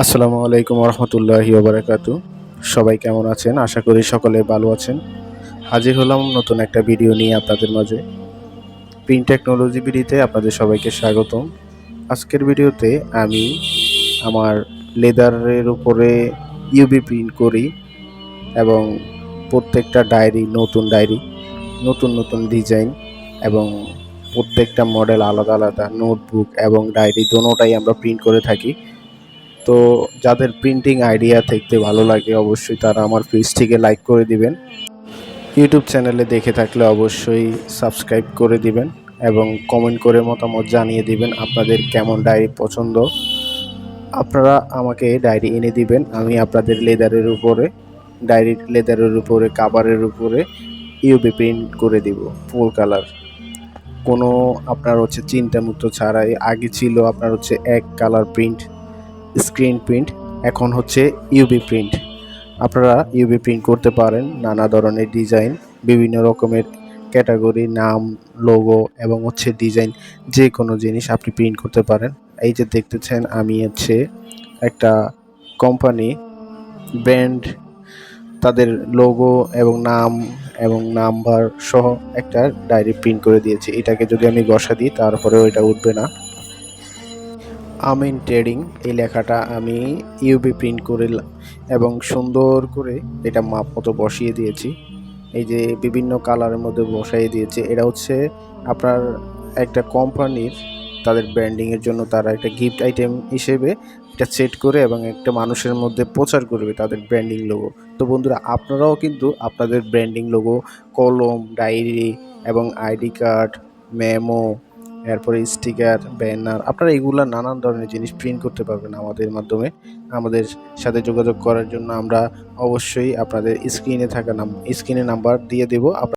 আসসালামু আলাইকুম রহমতুল্লাহি ওবরাকাতু সবাই কেমন আছেন? আশা করি সকলে ভালো আছেন। হাজির হলাম নতুন একটা ভিডিও নিয়ে আপনাদের মাঝে। প্রিন্ট টেকনোলজি ভিডিওতে আপনাদের সবাইকে স্বাগতম। আজকের ভিডিওতে আমি আমার লেদারের উপরে ইউবি প্রিন্ট করি এবং প্রত্যেকটা ডায়েরি নতুন ডায়েরি নতুন নতুন ডিজাইন এবং প্রত্যেকটা মডেল আলাদা আলাদা নোটবুক এবং ডায়েরি দোনোটাই আমরা প্রিন্ট করে থাকি। তো যাদের প্রিন্টিং আইডিয়া দেখতে ভালো লাগে, অবশ্যই তারা আমার পেজটিকে লাইক করে দিবেন। ইউটিউব চ্যানেলে দেখে থাকলে অবশ্যই সাবস্ক্রাইব করে দিবেন এবং কমেন্ট করে মতামত জানিয়ে দিবেন আপনাদের কেমন ডায়েরি পছন্দ। আপনারা আমাকে ডায়েরি এনে দিবেন, আমি আপনাদের লেদারের উপরে ডায়েরি লেদারের উপরে কাভারের উপরে ইউবি প্রিন্ট করে দিব ফুল কালার কোনো আপনার হচ্ছে চিন্তামুক্ত ছাড়াই, আগে ছিল আপনার হচ্ছে এক কালার প্রিন্ট স্ক্রিন প্রিন্ট, এখন হচ্ছে ইউবি প্রিন্ট। আপনারা ইউবি প্রিন্ট করতে পারেন, নানা ধরনের ডিজাইন, বিভিন্ন রকমের ক্যাটাগরি, নাম, লোগো এবং হচ্ছে ডিজাইন যে কোনো জিনিস আপনি প্রিন্ট করতে পারেন। এই যে দেখতেছেন, আমি হচ্ছে একটা কোম্পানি, ব্র্যান্ড, তাদের লোগো এবং নাম এবং নাম্বার সহ একটা ডায়েরি প্রিন্ট করে দিয়েছি। এটাকে যদি আমি বসা দিই, তারপরেও এটা উঠবে না। আমিন ট্রেডিং, এই লেখাটা আমি ইউবি প্রিন্ট করে এবং সুন্দর করে এটা মাপ মতো বসিয়ে দিয়েছি। এই যে বিভিন্ন কালারের মধ্যে বসাই দিয়েছে। এটা হচ্ছে আপনার একটা কোম্পানির, তাদের ব্র্যান্ডিংয়ের জন্য তারা একটা গিফট আইটেম হিসেবে এটা সেট করে এবং একটা মানুষের মধ্যে প্রচার করবে তাদের ব্র্যান্ডিং লোগো তো বন্ধুরা, আপনারাও কিন্তু আপনাদের ব্র্যান্ডিং লোগো কলম ডায়েরি এবং আইডি কার্ড মেমো এরপরে স্টিকার, ব্যানার, আপনারা এগুলা নানান ধরনের জিনিস প্রিন্ট করতে পারবেন আমাদের মাধ্যমে। আমাদের সাথে যোগাযোগ করার জন্য আমরা অবশ্যই আপনাদের স্ক্রিনে থাকা নাম স্ক্রিনে নাম্বার দিয়ে দেবো।